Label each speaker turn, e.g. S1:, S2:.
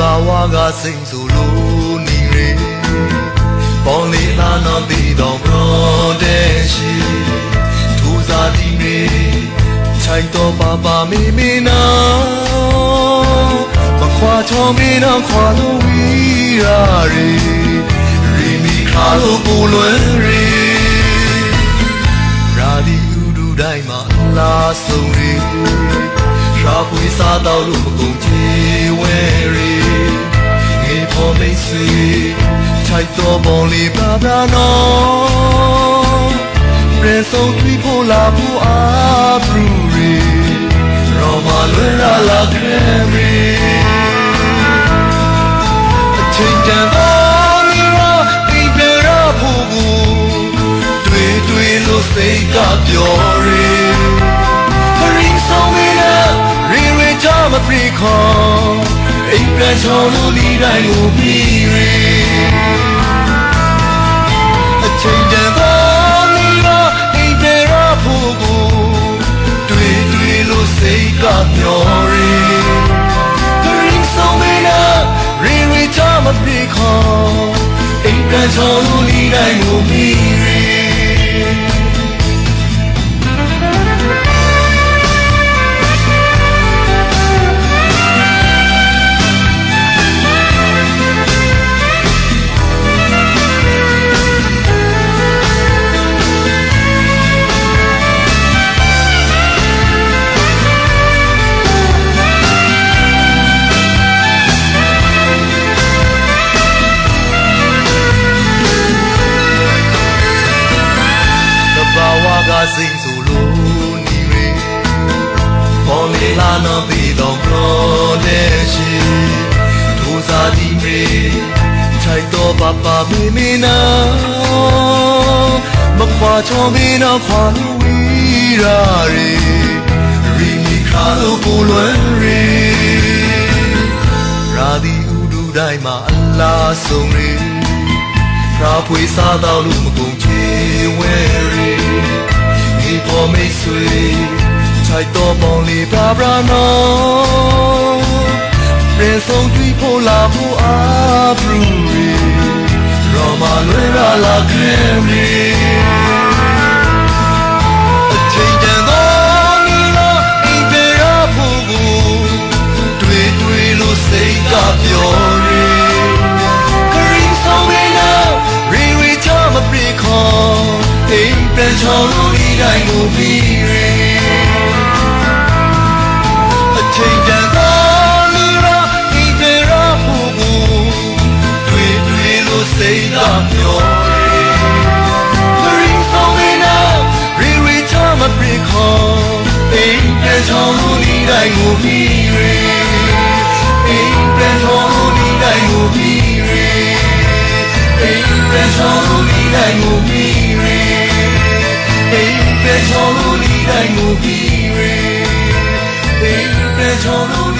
S1: ဘာဝကစိတ်ဆိုလို့နေရပေါင်းလေးလာနော်တည်တော် protection ထူစားဒီမေချိုင်တော်ပါပါမေမေနာမခွာချောမေနာခွာလို့ဝီရာရီရီမီခါလို့ပူလွယ်ရီရာဒီဥဒူတိုင်းမှာလာဆုံးရီရှာဖွေစားတော့လို့မကုန်ချေဝဲရီငေ ဖို့မိတ်ဆွေထိုက်တော်ပေါ်လေးပါပါနော်ရေဆုံးတွေ့ဖို့လာဖို့အားပရူရီရောမလွယ်လာလာခရမီအချိန်တန်တော်မီရာဒီပြရဖို့ကိုတွေ့တွေ့လို့စိတ်ကပြောရီ ချောလို့ဒီတိုင်းကိုပြီးရီအချိန်တန်တော်မီရာဒီပြရဖို့ကိုတွေ့တွေ့လို့စိတ်ကမျောရီ Bring some in up, really time of the call. Ain't that all you need, I will be. တ လေလာနော်ပြီးတော့ protection ဒူစာဒီမေချိုက်တော့ပပမေမေနာမခွာချောမေနာခွာလို့ဝီရာရီရီမီခါလို့ပူလွယ်ရီရာဒီဥဒူတိုင်းမှာအလားဆုံးရီရာဖွေစားတော့လို့မကုန်ချေဝဲရီဒီပေါ်မိတ်ဆွေ ချိုက်တော့ပေါင်းလေးပါဘရာနော်ရေဆုံးတွေ့ဖို့လာဖို့အားပရူရီရောမလွယ်လာလာခရမီအချိန်တန်သောနီလာအိမ်ပြေရဖို့ကိုတွေ့တွေ့လို့စိတ်ကပြောရီ Green Somina, Riri Chama Priko, Ain't been told we die movie. 저는 이날 무기회 내일에 저는